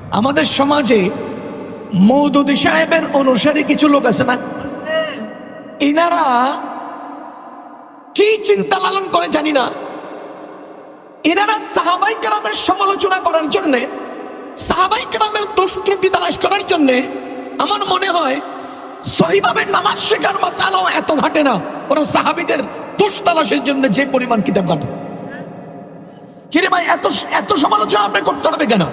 আমাদের সমাজে মৌদুদি সাহেবের অনুসারী কিছু লোক আছে না? ইনারা কি চিন্তা লালন করে জানি না। এনারা সাহাবাই গ্রামের সমালোচনা করার জন্যে, সাহাবাই কেরামের দোষ ত্রুটি তালাশ করার জন্যে আমার মনে হয় সহিভাবে নামাজ শেখার মাসালাও এত ঘাটে না। ওরা সাহাবিদের দোষ তালাশের জন্য যে পরিমাণ কিতাব ঘাটে। কিরে ভাই, এত এত সমালোচনা আপনি করতে হবে কেন?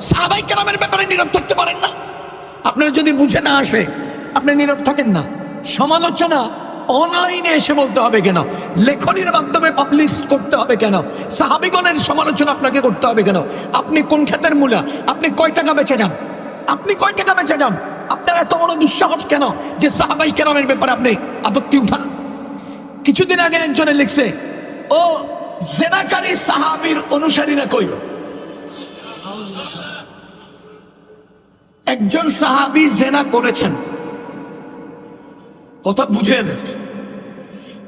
সাহাবাই কেরামের ব্যাপারে নীরব থাকতে পারেন না। আপনার যদি বুঝে না আসে, আপনি নীরব থাকেন না। সমালোচনা অনলাইনে এসে বলতে হবে কেন? লেখনির মাধ্যমে পাবলিশ করতে হবে কেন? সাহাবিগণের সমালোচনা আপনাকে করতে হবে কেন? আপনি কোন ক্ষেতের মূলা? আপনি কয় টাকা বেচে যান? আপনি কয় টাকা বেচে যান? আপনার এত বড় দুঃসাহস কেন যে সাহাবাই কেরামের ব্যাপারে আপনি আপত্তি উঠান? কিছুদিন আগে একজনে লিখছে, ও, জেনাকারী সাহাবির অনুসারীরা কই? একজন সাহাবি জেনা করেছেন। কথা বুঝেন।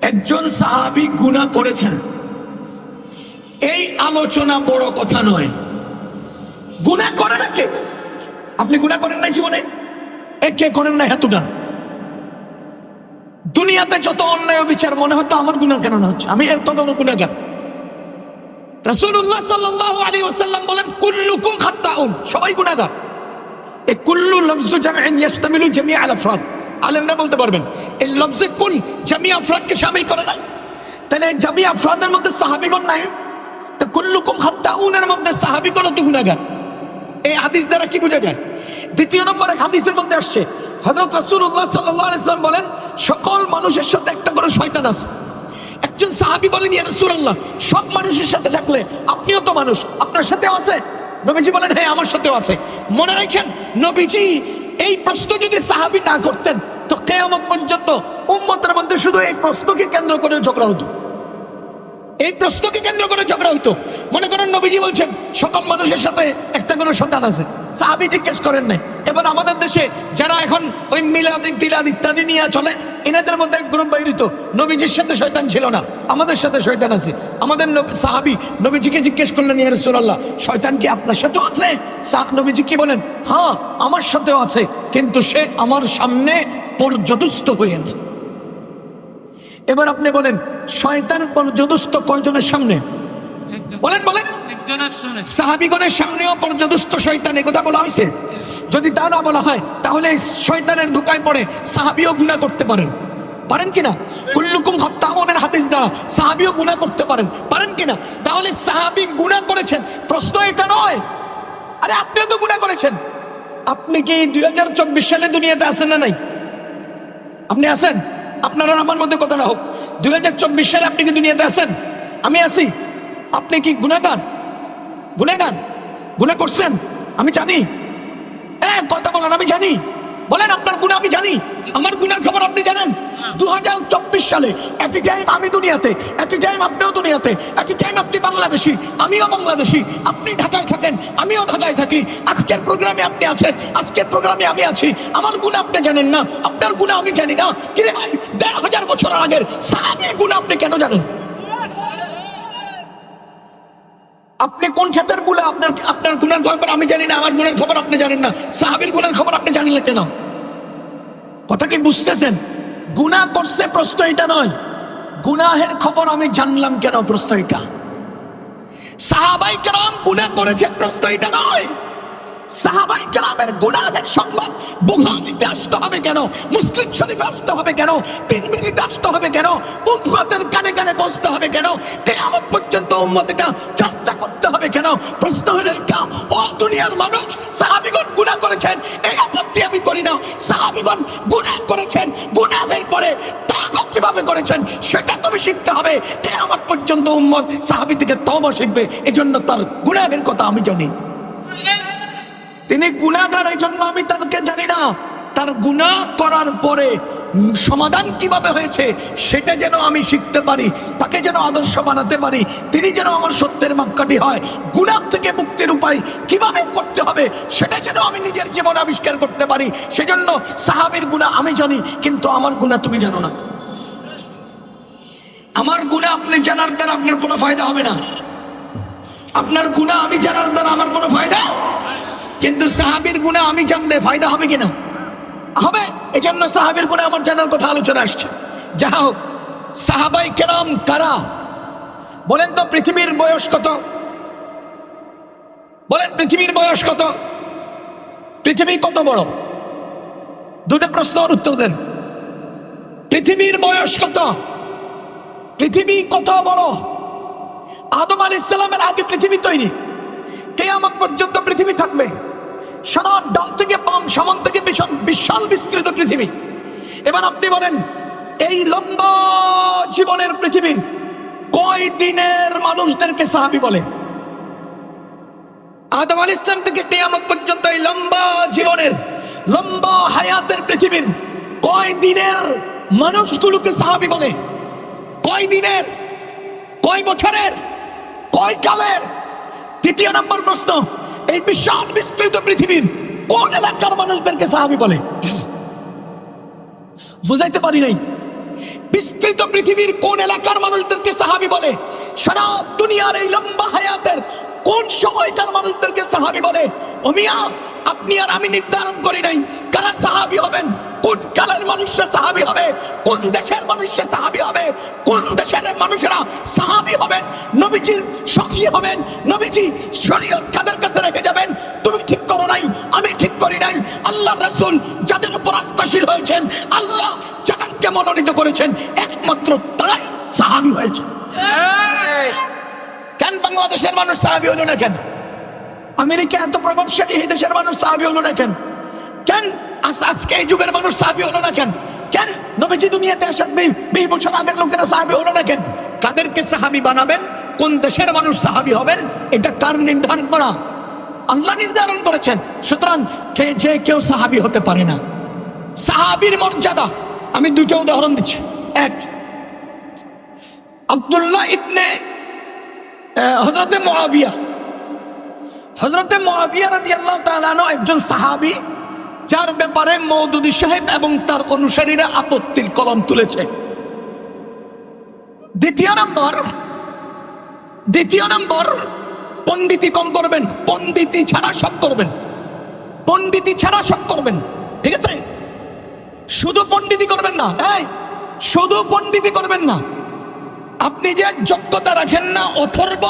একজন সাহাবি গুণা করেছেন। এই আলোচনা বড় কথা নয়। গুণা করে না কে? আপনি গুণা করেন নাই জীবনে? এ কে করেন না হেতুটা দুনিয়াতে যত অন্যায় বিচার মনে হতো আমার গুণা কেন না হচ্ছে? আমি এত বড় গুণাগার রাসূলুল্লাহ সাল্লাল্লাহু আলাইহি ওয়াসাল্লাম বলেন, কুল্লুকুম খাত্তাউন সবাই গুনাহগার। এই কুল্লু লফজু জামিআন ইয়াশতামিলু জামিআ আল আফরাদ আলেমরা বলতে পারবেন, এই লফজে কুল জামিআ আফরাদকে শামিল করে না তাহলে জামিআ আফরাদের মধ্যে সাহাবীগণ নাই? তো কুল্লুকুম খাত্তাউনের মধ্যে সাহাবীগণ তো গুনাহগার। এই হাদিস দ্বারা কি বোঝা যায়? দ্বিতীয় নম্বর এক হাদিসের মধ্যে আসছে, হযরত রাসূলুল্লাহ সাল্লাল্লাহু আলাইহি ওয়াসাল্লাম বলেন, সকল মানুষের সাথে একটা করে শয়তান আছে। একজন সাহাবি বলেন, ইয়া রাসূলুল্লাহ, সব মানুষের সাথে থাকলে আপনিও তো মানুষ, আপনার সাথেও আছে? নবীজি বলেন হ্যাঁ আমার সাথেও আছে। মনে রাখেন, নবীজি এই প্রশ্ন যদি সাহাবি না করতেন, তো কেয়ামত পর্যন্ত উম্মতের মধ্যে শুধু এই প্রশ্নকে কেন্দ্র করে ঝগড়া হতো। এই প্রশ্নকে কেন্দ্র করে ঝগড়া হইতো। মনে করেন নবীজি বলছেন, সকল মানুষের সাথে একটা করে সন্তান আছে। সাহাবি জিজ্ঞেস করেন নাই। এবার আমাদের দেশে যারা এখন ওই মিলাদ, তিলাদ ইত্যাদি নিয়ে চলে, এনাদের মধ্যে এক গ্রুপ বাইরিত নবীজির সাথে শয়তান ছিল না। আমাদের সাথে শয়তান আছে। আমাদের সাহাবি নবীজিকে জিজ্ঞেস করলেন, ইয়া রাসূলুল্লাহ, শয়তান কি আপনার সাথেও আছে? নবীজি কি বলেন হ্যাঁ আমার সাথেও আছে। কিন্তু সে আমার সামনে পর্যদুস্ত হয়েছে এবার আপনি বলেন শয়তান পর্যদুস্ত কয়জনের সামনে? বলেন বলেন। সাহাবিগণের সামনেও পর্যদুস্ত শয়তান কথা বলা হয়েছে যদি তা না বলা হয় তাহলে শয়তানের ধোকায় পড়ে সাহাবিও গুণা করতে পারেন। পারেন কিনা কুল্লুকুম হত্যাগনের হাদিস দ্বারা সাহাবিও গুণা করতে পারেন। পারেন কিনা তাহলে সাহাবি গুণা করেছেন। প্রশ্ন এটা নয়। আরে আপনিও তো গুণা করেছেন। আপনি কি দুই হাজার চব্বিশ সালে দুনিয়াতে আছেন না নাই? আপনি আছেন? আপনারা আমার মধ্যে কথা না হোক। দুই হাজার চব্বিশ সালে আপনি কি দুনিয়াতে আছেন? আমি আছি। আপনি কি গুণাগান গুণাগান গুণা করছেন? আমি জানি। হ্যাঁ কথা বলেন আমি জানি। বলেন আপনার গুণা আমি জানি। আমার গুণার খবর আপনি জানেন। দু হাজার চব্বিশ সালে এট এ টাইম আমি দুনিয়াতে এট এ টাইম আপনিও দুনিয়াতে এট এ টাইম আপনি বাংলাদেশি আমিও বাংলাদেশি। আপনি ঢাকায় থাকেন আমিও ঢাকায় থাকি। আজকের প্রোগ্রামে আপনি আছেন আজকের প্রোগ্রামে আমি আছি। আমার গুণ আপনি জানেন না আপনার গুণা আমি জানি না। কিরে ভাই দেড় হাজার বছর আগের সাহাবের গুণা আপনি কেন জানেন? আপনি কোন ক্ষেতেরগুলা আপনার আপনার গুণের খবর আমি জানি না আমার গুণের খবর আপনি জানেন না। সাহাবির গুণের খবর আপনি জানলেন কেন? কথা কি বুঝতেছেন? গুণা করছে প্রশ্ন এটা নয়। গুনাহের খবর আমি জানলাম কেন প্রশ্ন এটা? সাহাবাই কেরাম গুণা করেছেন প্রশ্ন এটা নয়। সাহাবাই কেরামের গুনাহের সংবাদ বুখারীতে আসতে হবে কেন? মুসলিম শরীফে আসতে হবে কেন? তিরমিজিতে আসতে হবে কেন? উম্মতের কানে কানে বসতে হবে কেন? কিয়ামত পর্যন্ত উম্মত এটা করতে হবে কেন? প্রশ্ন হলো এটা। ও দুনিয়ার মানুষ সাহাবিগণ গুনাহ করেছেন। এই আপত্তি আমি করি না। সাহাবিগণ গুনাহ করেছেন। গুনাহের পরে তাগো কীভাবে করেছেন? সেটা তুমি শিখতে হবে। আমার পর্যন্ত উম্মত সাহাবী থেকে তওবা শিখবে। এজন্য তার গুনাহের কথা আমি জানি। তিনি গুণাগার এই জন্য আমি তাকে জানি না। তার গুণা করার পরে সমাধান কীভাবে হয়েছে, সেটা যেন আমি শিখতে পারি, তাকে যেন আদর্শ বানাতে পারি, তিনি যেন আমার সত্যের মাপকাঠি হয় গুণার থেকে মুক্তির উপায় কীভাবে করতে হবে, সেটা যেন আমি নিজের জীবন আবিষ্কার করতে পারি, সেজন্য সাহাবের গুণা আমি জানি, কিন্তু আমার গুণা তুমি জানো না। আমার গুণা আপনি জানার দ্বারা আপনার কোনো ফায়দা হবে না। আপনার গুণা আমি জানার দ্বারা আমার কোনো ফায়দা? কিন্তু সাহাবির গুণা আমি জানলে ফায়দা হবে কিনা? হবে এই জন্য সাহাবির গুণা আমার জানার কথা আলোচনা আসছে। যা হোক, সাহাবাই কেরাম কারা? বলেন তো পৃথিবীর বয়স কত? বলেন পৃথিবীর বয়স কত? পৃথিবী কত বড়? দুটো প্রশ্নের উত্তর দেন। পৃথিবীর বয়স কত? পৃথিবী কত বড়? আদম আলী ইসলামের আগে পৃথিবী তৈরি। কেয়ামত পর্যন্ত পৃথিবী থাকবে। সারা ডান থেকে বাম, সামন থেকে পিছন, বিশাল বিস্তৃত পৃথিবী। এবার আপনি বলেন, এই লম্বা জীবনের পৃথিবীর কয় দিনের মানুষদেরকে সাহাবি বলে? আদম আল ইসলাম থেকে কেয়ামত পর্যন্ত এই লম্বা জীবনের, লম্বা হায়াতের পৃথিবীর কয় দিনের মানুষগুলোকে সাহাবি বলে? কয় দিনের কয় বছরের? কয় কালের? তৃতীয় নম্বর প্রশ্ন এই বিশাল বিস্তৃত পৃথিবীর কোন এলাকার মানুষদেরকে সাহাবি বলে? বুঝাইতে পারি নাই। বিস্তৃত পৃথিবীর কোন এলাকার মানুষদেরকে সাহাবি বলে? সারা দুনিয়ার এই লম্বা হায়াতের কোন সময়কার মানুষদেরকে সাহাবি বলে, অমিয়া, আপনি আর আমি নির্ধারণ করি নাই, কারা সাহাবি হবেন? কোন কালের মানুষরা সাহাবি হবে? কোন দেশের মানুষরা সাহাবি হবে? কোন দেশের মানুষেরা সাহাবি হবেন? নবীজির সখী হবেন? নবীজি শরীয়ত কাদের কাছে রেখে যাবেন? তুমি ঠিক করো নাই, আমি ঠিক করি নাই। আল্লাহ রাসূল যাদের উপর আস্থাশীল হয়েছেন, আল্লাহ যাদেরকে মনোনীত করেছেন, একমাত্র তারাই সাহাবি হয়েছে। কেন বাংলাদেশের মানুষ সাহাবি হলো না কেন? আমেরিকা এত প্রভাবশালী, এই দেশের মানুষ সাহাবি হলো না কেন? কেন আজকে এই যুগের মানুষ সাহাবি হলো না কেন? কেন নবীজি দুনিয়াতে আসার বিশ বছর আগের লোকেরা সাহাবি হলো না কেন? কাদেরকে সাহাবি বানাবেন? কোন দেশের মানুষ সাহাবি হবেন? এটা কার নির্ধারণ করা? আল্লাহ নির্ধারণ করেছেন। সুতরাং কে যে কেউ সাহাবি হতে পারে না। সাহাবির মর্যাদা। আমি দুটো উদাহরণ দিচ্ছি। এক, আব্দুল্লাহ ইবনে হজরতে মহাবিয়া হজরতে মহাবিয়া রাদি আল্লাহ তালানো একজন সাহাবি, যার ব্যাপারে মৌদুদি সাহেব এবং তার অনুসারীরা আপত্তির কলম তুলেছে। দ্বিতীয় নম্বর দ্বিতীয় নম্বর, পণ্ডিতি কম করবেন, পণ্ডিতি ছাড়া সব করবেন। পণ্ডিতি ছাড়া সব করবেন, ঠিক আছে? শুধু পণ্ডিতি করবেন না শুধু পণ্ডিতি করবেন না। আপনি যে যোগ্যতা রাখেন না, অথর্ব,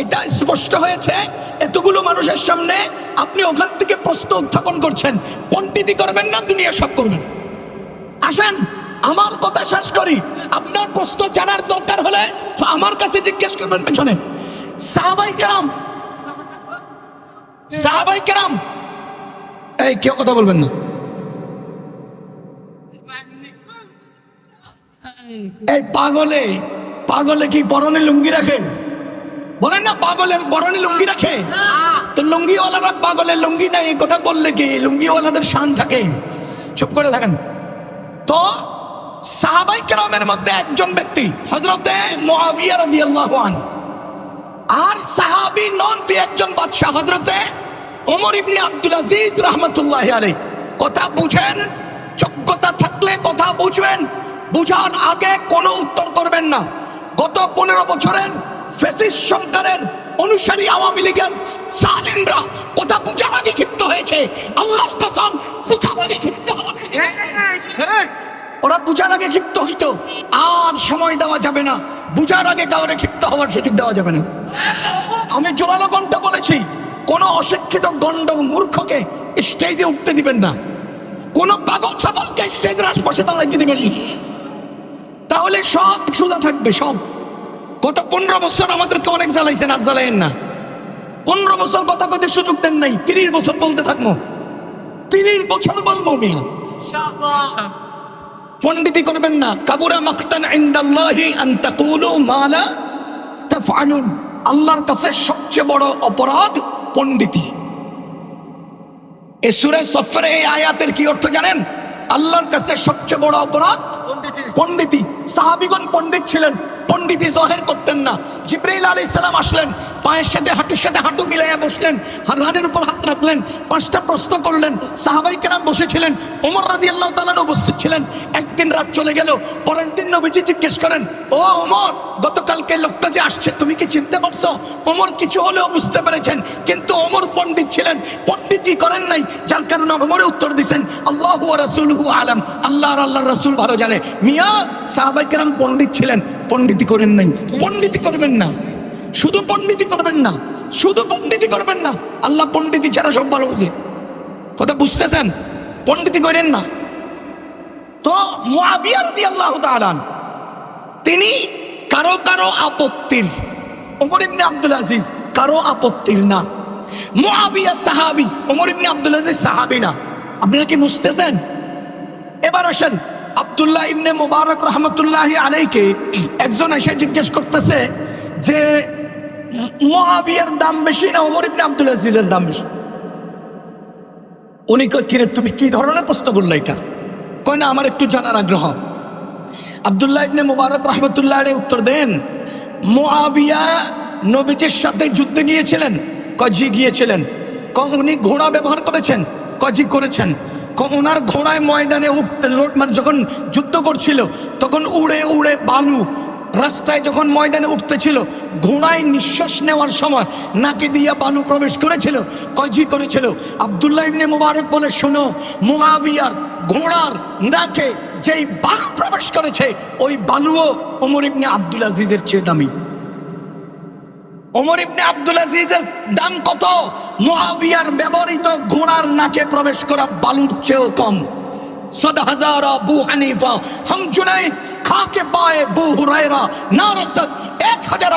এটা স্পষ্ট হয়েছে। এতগুলো মানুষের সামনে আপনি ওখান থেকে প্রশ্ন উত্থাপন করছেন। পণ্ডিতি করবেন না, দুনিয়া সব করবেন। আসেন, আমার কথা শেষ করি। আপনার প্রশ্ন জানার দরকার হলে আমার কাছে জিজ্ঞেস করবেন পেছনে। সাহাবাই কেরাম সাহাবাই কেরাম, এই কেউ কথা বলবেন না। এই পাগলে পাগলে কি পরনে লুঙ্গি রাখে? বলেন না পাগলের পরনে লুঙ্গি রাখে? তো লুঙ্গিওয়ালারা পাগলের লুঙ্গি নাই কথা বললে কি? লুঙ্গিওয়ালাদের শান থাকে। চুপ করে থাকেন। তো সাহাবাই কেরামের মধ্যে একজন ব্যক্তি হজরতে মুআবিয়া রাদিয়াল্লাহু আনহু। আর সাহাবী নন, তুই একজন বাদশাহ হজরতে ওমর ইবনে আব্দুল আজিজ রহমতুল্লাহ আলাই কথা বুঝেন, যোগ্যতা থাকলে কথা বুঝবেন, বুঝার আগে কোনো উত্তর করবেন না। গত পনেরো বছরের ফেসিস সরকারের অনুসারী আওয়ামী লীগের সালিমরা কথা বুঝার আগে ক্ষিপ্ত হয়েছে। আল্লাহর কসম বুঝার আগে ক্ষিপ্ত ওরা বুঝার আগে ক্ষিপ্ত হইতো। আর সময় দেওয়া যাবে না। বুঝার আগে কাউরে ক্ষিপ্ত হওয়ার সুযোগ দেওয়া যাবে না। আমি জোরালো কণ্ঠ বলেছি, কোন অশিক্ষিত গন্ড মূর্খকে স্টেজে উঠতে দিবেন না। কোন পাগল ছাগলকে স্টেজের আশপাশে দাঁড়াইতে দিবেন না। তাহলে সব সোজা থাকবে সব। গত পনেরো বছর আমাদেরকে অনেক জ্বালাইছেন আর জ্বালাইন না। পনেরো বছর কথা কতে সুযোগ দেন নাই তিরিশ বছর বলতে থাকব। তিরিশ বছর বলব মিয়া পণ্ডিতি করবেন না কাবুরা মাখতান ইনদাল্লাহি আন তাকুলু মা তাফআলুন। আল্লাহর কাছে সবচেয়ে বড় অপরাধ পণ্ডিতি। এই সূরা সফরে এই আয়াতের কি অর্থ জানেন? আল্লাহর কাছে সবচেয়ে বড় অপরাধ পণ্ডিতি সাহাবিগণ পণ্ডিত ছিলেন। পণ্ডিতি জহের করতেন না। জিব্রাইল আলী ইসলাম আসলেন, পায়ের সাথে, হাঁটুর সাথে হাঁটু মিলাইয়া বসলেন আর রানের উপর হাত রাখলেন, পাঁচটা প্রশ্ন করলেন। সাহাবাই কেরাম বসেছিলেন, ওমর রাদি আল্লাহ তালান উপস্থিত ছিলেন। একদিন রাত চলে গেল, পরের দিন নবীজি জিজ্ঞেস করেন, ও ওমর, গতকালকে লোকটা যে আসছে, তুমি কি চিনতে পারছ? ওমর কিছু হলেও বুঝতে পেরেছেন, কিন্তু ওমর পণ্ডিত ছিলেন। পণ্ডিতই করেন নাই, যার কারণে ওমরে উত্তর দিছেন। আল্লাহ রাসূলুহু আলাম। আল্লাহ আর আল্লাহর রাসূল ভালো জানে। মিয়া সাহাবাই কেরাম পণ্ডিত ছিলেন। পণ্ডিতি করেন নাই। পণ্ডিতি করবেন না। শুধু পণ্ডিতি করবেন না। শুধু পণ্ডিতি করবেন না। আল্লাহ পণ্ডিতি ছাড়া সব ভালো বুঝে। কথা বুঝতেছেন? পণ্ডিতি করেন না। তো তাআলা তিনি কারও কারও আপত্তির, ওমর ইবনে আব্দুল আজিজ কারও আপত্তির না। মুআবিয়া সাহাবী, ওমর ইবনে আব্দুল আজিজ সাহাবী না। আপনারা কি বুঝতেছেন? এবার আসেন। আব্দুল্লাহ ইবনে মুবারক রহমতুল্লাহ আলাইকে একজন এসে জিজ্ঞেস করতেছে যে মুআবিয়ার দাম বেশি না ওমর ইবনে আব্দুল আজিজের দাম বেশি? উনি কিরে, তুমি কি ধরনের প্রশ্ন করল এটা? কয়, না, আমার একটু জানার আগ্রহ। আবদুল্লাহ ইবনে মুবারক রহমতুল্লাহ আলী উত্তর দেন, মুআবিয়া নবীজির সাথে যুদ্ধে গিয়েছিলেন? কজি গিয়েছিলেন। ক উনি ঘোড়া ব্যবহার করেছেন? কজি করেছেন। ওনার ঘোড়ায় ময়দানে উঠতে মানে যখন যুদ্ধ করছিল, তখন উড়ে উড়ে বালু রাস্তায় যখন ময়দানে উঠতেছিল, ঘোড়ায় নিঃশ্বাস নেওয়ার সময় নাকি দিয়া বালু প্রবেশ করেছিল কজি করেছিল। আবদুল্লাহ ইবনে মুবারক বলে, শোনো, মুআবিয়ার ঘোড়ার নাকে যেই বালু প্রবেশ করেছে, ওই বালুও ওমর ইবনে আব্দুল আজিজের চেয়ে দামি। ওমর ইবনে আব্দুল আজিজের দাম কত? মহাবিয়ার ব্যবহৃত ঘোড়ার নাকে প্রবেশ করা বালুর চেয়েও কম। বু হানিফা বু এক হাজার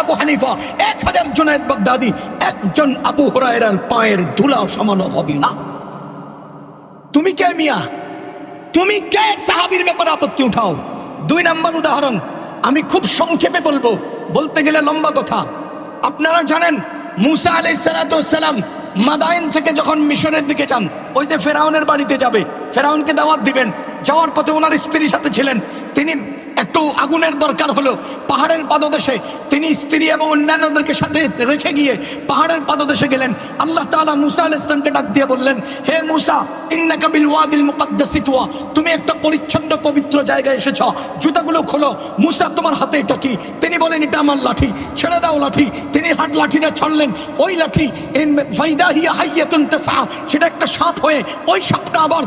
এক হাজার একজন আবু পায়ের ধুলা সমান হবে না। তুমি কে মিয়া? তুমি কে সাহাবির ব্যাপারে আপত্তি উঠাও? দুই নম্বর উদাহরণ, আমি খুব সংক্ষেপে বলব, বলতে গেলে লম্বা কথা। আপনারা জানেন, মুসা আলাই সালাতাম মাদাইন থেকে যখন মিশরের দিকে যান, ওই যে ফেরাউনের বাড়িতে যাবে, ফেরাউনকে দাওয়াত দিবেন। যাওয়ার পথে ওনার স্ত্রীর সাথে ছিলেন। তিনি একটু আগুনের দরকার হলো। পাহাড়ের পাদদেশে তিনি স্ত্রী এবং অন্যান্যদেরকে সাথে রেখে গিয়ে পাহাড়ের পাদদেশে গেলেন। আল্লাহ তাআলা মুসা আল ইসলামকে ডাক দিয়ে বললেন, হে মুসা, ইন্নাকা বিল ওয়াদিল মুকাদ্দাসি তুয়া তুমি একটা পরিচ্ছন্ন পবিত্র জায়গায় এসেছ। জুতাগুলো খোলো। মুসা, তোমার হাতে এটা কি? তিনি বলেন, এটা আমার লাঠি। ছেড়ে দাও লাঠি। তিনি হাত লাঠিটা ছাড়লেন। ওই লাঠি সেটা একটা সাপ হয়ে ওই সাপটা আবার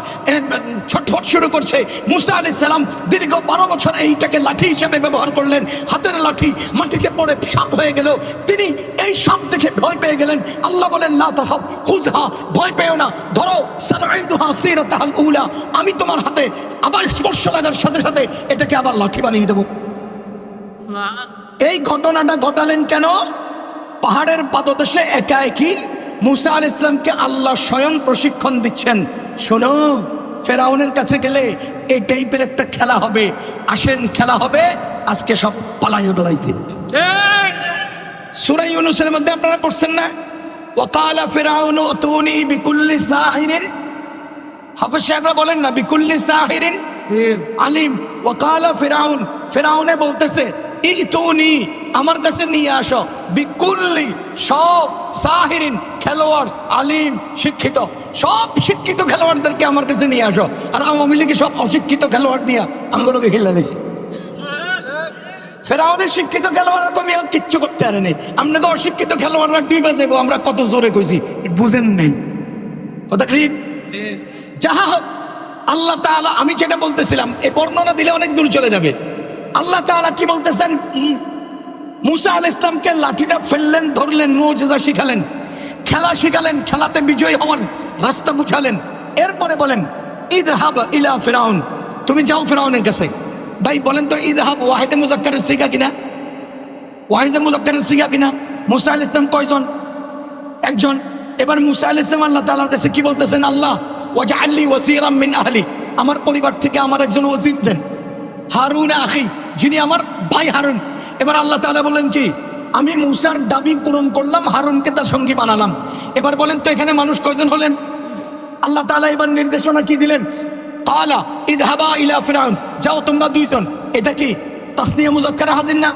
ছটফট শুরু করছে। মুসা আলাইহিস সালাম দীর্ঘ বারো বছর এইটাকে লাঠি হিসেবে ব্যবহার করলেন। হাতের লাঠি মাটিতে পড়ে সাপ হয়ে গেল। তিনি এই সাপ দেখে ভয় পেয়ে গেলেন। আল্লাহ বলেন, লা তাহাফ খুযহা ভয় পেও না। ধরো, সানাইদুহা সিরাতাহাল উলা। আমি তোমার হাতে আবার স্পর্শ লাগার সাথে সাথে এটাকে আবার লাঠি বানিয়ে দেবো। এই ঘটনাটা ঘটালেন কেন? পাহাড়ের পাদদেশে একা একই মুসা আল ইসলামকে আল্লাহ স্বয়ং প্রশিক্ষণ দিচ্ছেন। শোনো, ফেরাউনের কাছে গেলে এই টাইপের একটা খেলা হবে। আসেন খেলা হবে। আজকে সব পালাইয়ে বেড়াইছে সুরাই ইউনুসের মধ্যে আপনারা পড়ছেন না? ওকালা ফেরাউন তুনি বিকুল্লি সাহিরিন। হাফেজ সাহেবরা বলেন না বিকুল্লি সাহিরিন। আলিম ওকালা ফেরাউন। ফেরাউনে বলতেছে ইতুনি আমার কাছে নিয়ে আসো। বিকুল্লি সব সাহিরিন। খেলোয়াড়, আলিম, শিক্ষিত, সব শিক্ষিত খেলোয়াড়দেরকে আমার কাছে নিয়ে আসো। আর আওয়ামী লীগে সব অশিক্ষিত খেলোয়াড় দিয়া আমগুলোকে খেলে নিছি। ফেরাউনের শিক্ষিত খেলোয়াড়রা তো মিয়া কিচ্ছু করতে পারে নেই। আপনাকে অশিক্ষিত খেলোয়াড়রা ডিবে যাব আমরা কত জোরে কইছি, বুঝেন নেই। কথা কি? যাহা হোক, আল্লাহ তাআলা, আমি যেটা বলতেছিলাম এই বর্ণনা দিলে অনেক দূর চলে যাবে। আল্লাহ তাআলা কি বলতেছেন? মুসা আল ইসলামকে লাঠিটা ফেললেন, ধরলেন, মোজেজা শিখালেন। খেলা শিখালেন, খেলাতে বিজয়ী হওয়ার রাস্তা বুঝালেন। এরপরে বলেন ঈদ হাব ইলা ফেরাউন। তুমি যাও ফেরাউনের কাছে। ভাই, বলেন তো ঈদ হাব ওয়াহিদে মুজাক্কারের শিখা কিনা? ওয়াহিদে মুজাক্কারের শিখা কিনা? মুসা আল ইসলাম কয়জন? একজন। এবার মুসা আল ইসলাম আল্লাহ তালার কাছে কি বলতেছেন? আল্লাহ ওয়াজা আল্লি ওয়াসিরাম মিন আহলি। আমার পরিবার থেকে আমার একজন ওয়াজির দেন। হারুন আখি, যিনি আমার ভাই হারুন। এবার আল্লাহ তাআলা বলেন কি আমি মুসার দাবি পূরণ করলাম হারুনকে তার সঙ্গী বানালাম। এবার বলেন তো এখানে মানুষ কয়জন হলেন? আল্লাহ তাআলা এবার নির্দেশনা কি দিলেন? তাআলা ইদহাবা ইলা ফিরাউন যাও তোমরা দুইজন। এটা কি? তাসনিয়া মুজাক্কার হাজির না।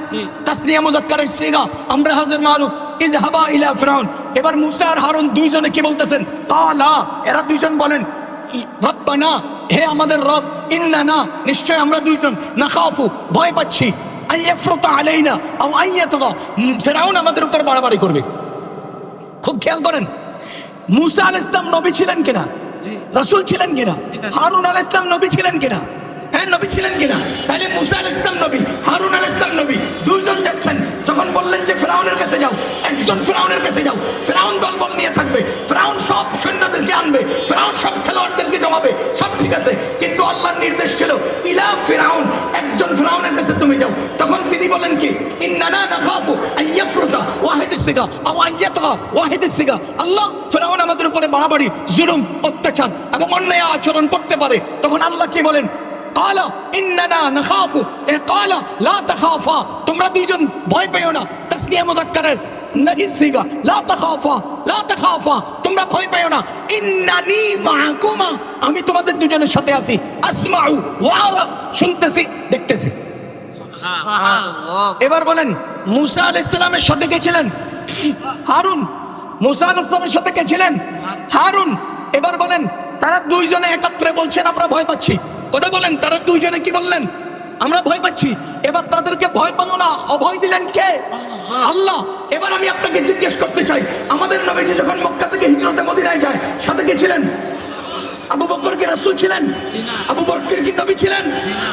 তাসনিয়া মুজাক্কারের সিগা আমরা হাজির মারুফ ইজহাবা ইলা ফিরাউন। এবার মুসা আর হারুন দুইজনে কি বলতেছেন? কালা এরা দুইজন বলেন রব্বানা হে আমাদের রব ইন্নানা নিশ্চয় আমরা দুইজন না খাফু ভয় পাচ্ছি। আইয়াফরতা আলাইনা আও আইয়াতগা উম, ফিরাউন আমাদের উপর বাড়াবাড়ি করবে। খুব খেয়াল করেন। মুসা আল ইসলাম নবী ছিলেন কিনা? রসুল ছিলেন কিনা। হারুন আল ইসলাম নবী ছিলেন কিনা? হ্যাঁ নবী ছিলেন কিনা? তাহলে মুসা আল ইসলাম নবী, হারুন আল ইসলাম নবী, দুইজন যাচ্ছেন, যখন বললেন যে ফেরাউনের কাছে যাও, একজন ফেরাউনের কাছে যাও, ফেরাউন দলবল নিয়ে থাকবে, ফেরাউন সব সৈন্যদেরকে আনবে, ফেরাউন সব খেলোয়াড়দেরকে জমাবে, সব ঠিক আছে, কিন্তু আল্লাহর নির্দেশ ছিল, ইলা ফেরাউন, একজন ফেরাউনের কাছে তুমি যাও। তখন তিনি বলেন কি, ইন্নানা নাখাফু আইয়াফরুতা ওয়াহিদ সিগা আও আইয়াতগা ওয়াহিদ সিগা। আল্লাহ ফেরাউন আমাদের উপরে বাড়াবাড়ি, জুলুম, অত্যাচার এবং অন্যায় আচরণ করতে পারে। তখন আল্লাহ কি বলেন? কালা ইন্নানা নাখাফু এ কালা লা তাখাফা তোমরা দুইজন ভয় পেও না। তাসনিয়া মুযাক্কারের নাহির সিগা লা তাখাফা লা তাখাফা. তোমরা ভয় পেও না। ইন্নানি মাআকুমা আমি তোমাদের দুজনের সাথে আছি। আসমাউ ওয়া আরা শুনতেছি দেখতেছি। এবার বলেন মুসা আলাইহিস সালামের সাথে কে ছিলেন? হারুন। মুসা আলাইহিস সালামের সাথে কে ছিলেন? হারুন। এবার বলেন তারা দুইজনে একত্রে বলছেন আমরা ভয় পাচ্ছি। কথা বলেন, তারা দুইজনে কি বললেন? আমরা ভয় পাচ্ছি। এবার তাদেরকে ভয় পাবো না, অভয় দিলেন কে? আল্লাহ, এবার আমি আপনাকে জিজ্ঞেস করতে চাই। আমাদের নবীজি যখন মক্কা থেকে হিজরতে মদিনায় যায়, সাথে কে ছিলেন? আবু বকর কি রাসূল ছিলেন। আবু বকর কি নবী ছিলেন?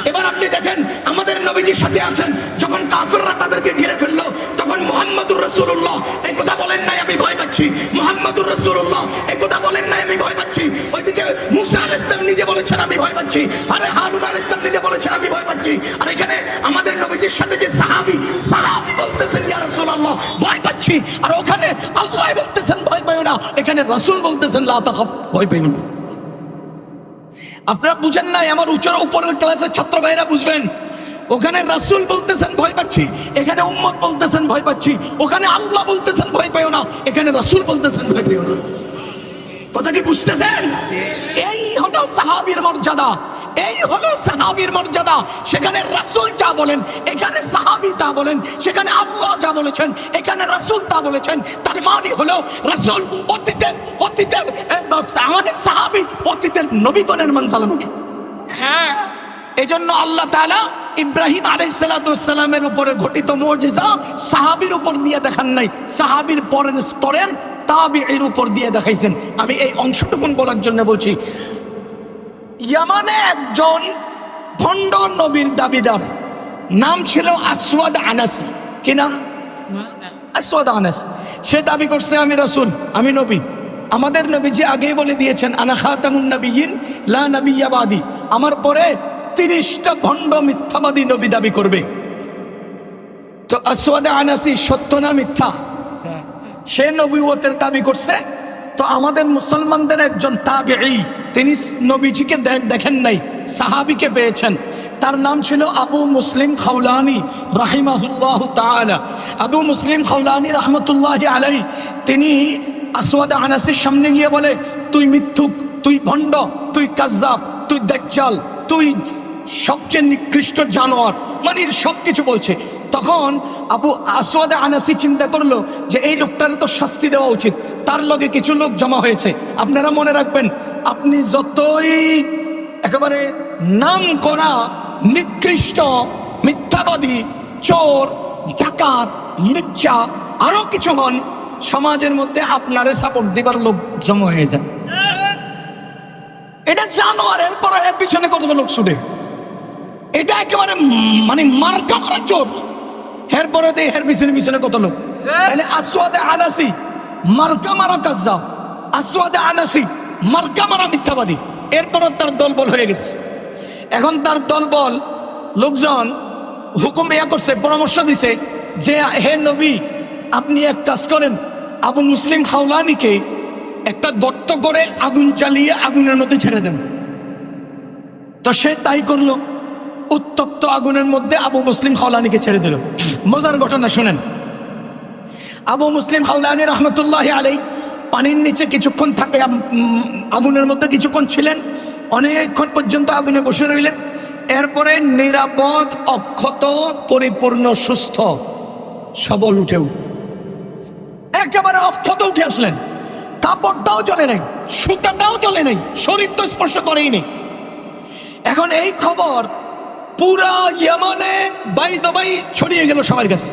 এবার আপনি দেখেন আমাদের নবীজির সাথে আছেন। যখন কাফেররা তাদেরকে ঘিরে ফেলল তখন মুহাম্মদুর রাসূলুল্লাহ। এই কথা বলেন নাই আমি ভয় পাচ্ছি। মুহাম্মদুর রাসূলুল্লাহ এই কথা বলেন নাই আমি ভয় পাচ্ছি। ওইদিকে মুসা আলাইহিস সালাম নিজে বলেছেন আমি ভয় পাচ্ছি। আরে হারুন আলাইহিস সালাম নিজে বলেছেন আমি ভয় পাচ্ছি। আর এখানে আমাদের নবীজির সাথে যে সাহাবী সাহাবী বলতেছেন ইয়া রাসূলুল্লাহ ভয় পাচ্ছি। আর ওখানে আল্লাহ বলতেছেন ভয় পাইও না। এখানে রাসূল বলতেছেন লা তাখাফ ভয় পাইও না। আপনারা বুঝেন নাই আমার উচ্চর উপরের ক্লাসের ছাত্র ভাইরা বুঝবেন। ওখানে রাসুল বলতেছেন ভয় পাচ্ছি। এখানে উম্মত বলতেছেন ভয় পাচ্ছি। ওখানে আল্লাহ বলতেছেন ভয় পাইও না। এখানে রাসুল বলতেছেন ভয় পাইও না। কথা কি বুঝতেছেন? এই হলো সাহাবির মর্যাদা। এই হলো সাহাবীর মর্যাদা। সেখানে রাসূল যা বলেন এখানে সাহাবী তা বলেন সেখানে আল্লাহ যা বলেছেন এখানে রাসূল তা বলেছেন তার মানে হলো রাসূল অতীতের অতীতের আমাদের সাহাবী অতীতের নবীগণের মানসালানো হ্যাঁ। এই জন্য আল্লাহ তাআলা ইব্রাহিম আলাইসালামের উপরে ঘটিত মজিজা সাহাবির উপর দিয়ে দেখান নাই। সাহাবির পরের স্তরের তাবি এর উপর দিয়ে দেখাইছেন। আমি এই অংশটুকুন বলার জন্য বলছি ইয়ামানে একজন ভণ্ড নবীর দাবিদার। নাম ছিল আসওয়াদ আনাসি। কি নাম? আসওয়াদ আনাস। সে দাবি করছে, আমি রসুল, আমি নবী। আমাদের নবী যে আগেই বলে দিয়েছেন, আনা খাতামুন নবীন লা নবিয়াবাদি আমার পরে তিরিশটা ভণ্ড মিথ্যাবাদী নবী দাবি করবে। তো আসওয়াদ আনাসি সত্য না মিথ্যা? সে নবীওতের দাবি করছে তো আমাদের মুসলমানদের একজন তাবেঈ, তিনি নবীজিকে দেখেন নাই, সাহাবিকে পেয়েছেন। তার নাম ছিল আবু মুসলিম খাউলানি রাহিমাহুল্লাহ তাআলা। আবু মুসলিম খাউলানি রহমতুল্লাহ আলাই তিনি আসওয়াদ আনাসের সামনে গিয়ে বলে, তুই মিথ্যুক, তুই ভণ্ড, তুই কাজ্জাব, তুই দাজ্জাল, তুই সবচেয়ে নিকৃষ্ট জানোয়ার। মানে সব কিছু বলছে। তখন আবু আসওয়াদে আনাসি চিন্তা করল যে এই লোকটার তো শাস্তি দেওয়া উচিত। তার লগে কিছু লোক জমা হয়েছে। আপনারা মনে রাখবেন, আপনি যতই একেবারে নাম করা নিকৃষ্ট, মিথ্যাবাদী, চোর, ডাকাত, লিচ্চা, আরও কিছু হন, সমাজের মধ্যে আপনারে সাপোর্ট দিবার লোক জমা হয়ে যায়। এটা জানোয়ারের এরপর এর পিছনে কত লোক ছুটে? এটা একেবারে মানে মার্কা মারা চোর। এরপরে দে, এর পিছনে পিছনে কত লোক? তাহলে আসওয়াদে আনাসি, মার্কা মারা কাজ্জাব। আসওয়াদে আনাসি, মার্কা মারা মিথ্যাবাদী। এরপর তার দলবল হয়ে গেছে। এখন তার দলবল, লোকজন হুকুম ইয়া করছে, পরামর্শ দিছে যে, হে নবী, আপনি এক কাজ করেন, আবু মুসলিম খাওলানিকে একটা গর্ত করে আগুন চালিয়ে আগুনের মধ্যে ছেড়ে দেন। তো সে তাই করল। উত্তপ্ত আগুনের মধ্যে আবু মুসলিম হাওলানিকে ছেড়ে দিল। মজার ঘটনা শুনেন। আবু মুসলিম হাওলানি রহমতুল্লাহ আলাই পানির নিচে কিছুক্ষণ থাকে আগুনের মধ্যে কিছুক্ষণ ছিলেন। অনেকক্ষণ পর্যন্ত আগুনে বসে রইলেন। এরপরে নিরাপদ, অক্ষত, পরিপূর্ণ, সুস্থ, সবল উঠেও একেবারে অক্ষত উঠে আসলেন। কাপড়টাও চলে নাই, সুতাটাও চলে নাই, শরীর তো স্পর্শ করেই নেই এখন এই খবর পুরা ইয়ামানে, বাই দবাই ছড়িয়ে গেল সবার কাছে।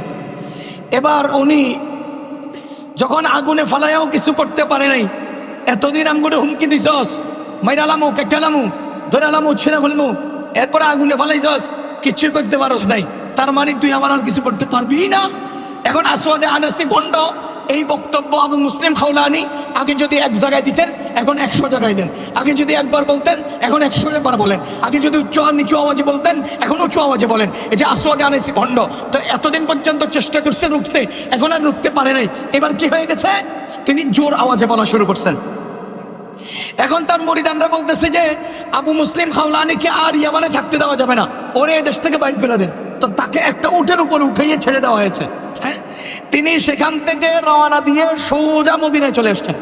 এবার উনি যখন আগুনে ফালাইয়াও কিছু করতে পারে নাই, এতদিন আমগুলো হুমকি দিছস মাইরালামু কেটালামু ধরালামু ছিঁড়ে ফেলমু, এরপরে আগুনে ফালাইছস, কিচ্ছু করতে পারস নাই। তার মানে তুই আমার আর কিছু করতে পারবি না। এখন আসওয়াদে আনাসি ভণ্ড এই বক্তব্য আবু মুসলিম খাওলানি আগে যদি এক জায়গায় দিতেন এখন একশো জায়গায় দেন। আগে যদি একবার বলতেন, এখন একশো বার বলেন। আগে যদি উচ্চ নিচু আওয়াজে বলতেন এখন উঁচু আওয়াজে বলেন। এই যে আসওয়াদে আনাসি ভণ্ড, তো এতদিন পর্যন্ত চেষ্টা করছে রুখতে এখন আর রুখতে পারে নাই। এবার কি হয়ে গেছে? তিনি জোর আওয়াজে বলা শুরু করছেন। এখন তার মরিদানরা বলতেছে যে, আবু মুসলিম খাওলানিকে আর ইয়ামানে থাকতে দেওয়া যাবে না। ওরে দেশ থেকে বাইক করে দেন। তো তাকে একটা উঠের উপর উঠাইয়ে ছেড়ে দেওয়া হয়েছে। হ্যাঁ? তিনি সেখান থেকে রওনা দিয়ে সোজা মদিনায় চলে এসছেন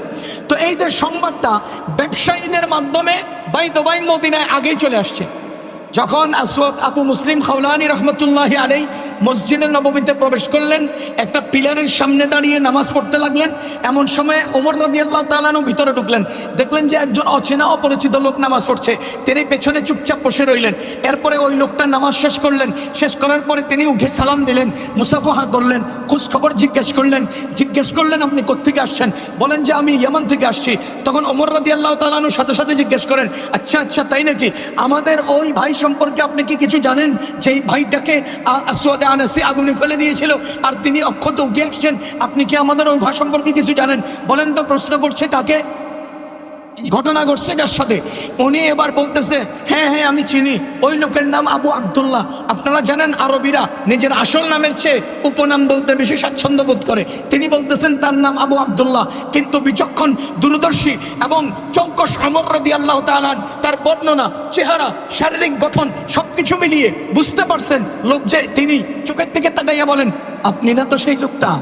তো এই যে সংবাদটা ব্যবসায়ীদের মাধ্যমে বাই দোবাই মদিনায় আগেই চলে আসছে। যখন আসওয়াদ আবু মুসলিম খাওলানি রহমতুল্লাহ আলাই মসজিদের নবমীতে প্রবেশ করলেন, একটা পিলারের সামনে দাঁড়িয়ে নামাজ পড়তে লাগলেন। এমন সময় ওমর রাদি আল্লাহ তালানু ভিতরে ঢুকলেন। দেখলেন যে একজন অচেনা অপরিচিত লোক নামাজ পড়ছে। তিনি পেছনে চুপচাপ বসে রইলেন। এরপরে ওই লোকটা নামাজ শেষ করলেন। শেষ করার পরে তিনি উঠে সালাম দিলেন মুসাফাহা করলেন খোঁজ খবর জিজ্ঞেস করলেন জিজ্ঞেস করলেন, আপনি কোথেকে আসছেন? বলেন যে, আমি ইয়ামান থেকে আসছি। তখন ওমর রাদি আল্লাহ তালানুর সাথে সাথে জিজ্ঞেস করেন আচ্ছা আচ্ছা তাই নাকি? আমাদের ওই ভাই সম্পর্কে আপনি কি কিছু জানেন? যে ভাইটাকে আসওয়াদে আনাসি আগুনে ফেলে দিয়েছিল, আর তিনি অক্ষত উঠে আসছেন, আপনি কি আমাদের ওই ভাই সম্পর্কে কিছু জানেন? বলেন তো, প্রশ্ন করছে তাকে। ঘটনা ঘটছে যার সাথে। উনি এবার বলতেছে হ্যাঁ হ্যাঁ আমি চিনি। ওই লোকের নাম আবু আব্দুল্লাহ। আপনারা জানেন আরবিরা। নিজের আসল নামের চেয়ে উপনাম বলতে বেশি স্বাচ্ছন্দ্য বোধ করে। তিনি বলতেছেন, তার নাম আবু আব্দুল্লাহ। কিন্তু বিচক্ষণ, দূরদর্শী এবং চৌকস আমর রদি আল্লাহ তালান তার বর্ণনা, চেহারা, শারীরিক গঠন সবকিছু মিলিয়ে বুঝতে পারছেন লোক যে তিনি। চোখের দিকে তাকাইয়া বলেন, আপনি না তো সেই লোকটা?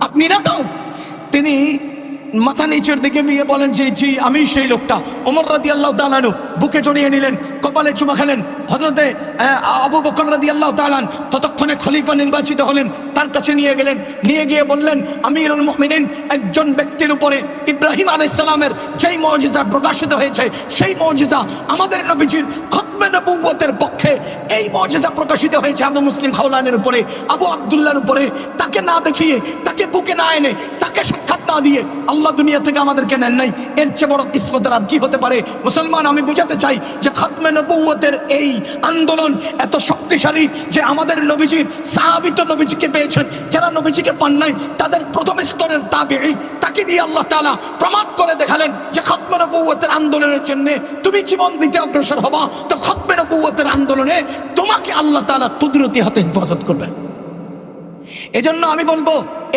আপনি না তো? তিনি মাথা নিচের দিকে নিয়ে বলেন যে জি, আমি সেই লোকটা। ওমর রাদি আল্লাহ তালানু বুকে জড়িয়ে নিলেন, কপালে চুমা খেলেন। হজরতে আবু বকর রাদি আল্লাহ তালান ততক্ষণে খলিফা নির্বাচিত হলেন, তার কাছে নিয়ে গেলেন। নিয়ে গিয়ে বললেন, আমিরুল মুমিনিন, একজন ব্যক্তির উপরে ইব্রাহিম আলাইসালামের যেই মজিজা প্রকাশিত হয়েছে, সেই মজিজা আমাদের নবীজির খতমে পক্ষে এই মজিজা প্রকাশিত হয়েছে আবু মুসলিম খাওলানের উপরে, আবু আবদুল্লাহর উপরে। তাকে না দেখিয়ে, তাকে বুকে না এনে, তাকে সাক্ষাৎ না দিয়ে আল্লাহ দুনিয়া থেকে আমাদেরকে নেন নাই। এর চেয়ে বড় কিসমতের আর কি হতে পারে? মুসলমান, আমি বুঝাতে চাই যে খতমে নবুয়তের এই আন্দোলন এত শক্তিশালী যে আমাদের নবীজির সাহাবিত নবীজিকে পেয়েছেন। যারা নবীজিকে পান নাই, তাদের প্রথম স্তরের তাবে তাকে দিয়ে আল্লাহ তাআলা প্রমাণ করে দেখালেন যে খতমে নবুয়তের আন্দোলনের জন্যে তুমি জীবন দিতে অগ্রসর হবা। তো খতমে নবুয়তের আন্দোলনে তোমাকে আল্লাহ তাআলা কুদরতি হাতে হেফাজত করবেন। এজন্য আমি বলব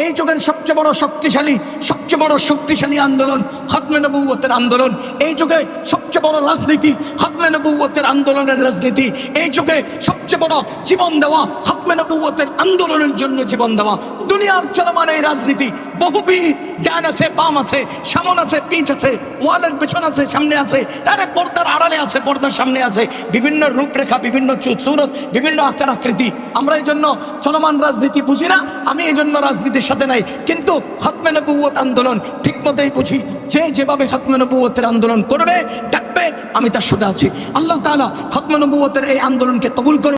এই যুগের সবচেয়ে বড় শক্তিশালী, সবচেয়ে বড় শক্তিশালী আন্দোলন হতমে নবুয়তের আন্দোলন। এই যুগে সবচেয়ে বড় রাজনীতি হতমে নবুয়তের আন্দোলনের রাজনীতি। এই যুগে সবচেয়ে বড় জীবন দেওয়া হতমে নবুয়তের আন্দোলনের জন্য জীবন দেওয়া। দুনিয়ার চলমান এই রাজনীতি বহুবিধ জ্ঞান আছে, বাম আছে, সামন আছে পিচ আছে, ওয়ালের পেছন আছে, সামনে আছে, আরে পর্দার আড়ালে আছে, পর্দার সামনে আছে। বিভিন্ন রূপরেখা, বিভিন্ন সুরত বিভিন্ন আকার আকৃতি আমরা এই জন্য চলমান রাজনীতি বুঝি না, আমি এই জন্য রাজনীতির সাথে নাই। কিন্তু খতমে আন্দোলন ঠিক মতোই বুঝি। যে যেভাবে খতমে নবুয়তের আন্দোলন করবে, ডাকবে, আমি তার সাথে আছি। আল্লাহ তালা খতমে নবুয়তের এই আন্দোলনকে কবুল করে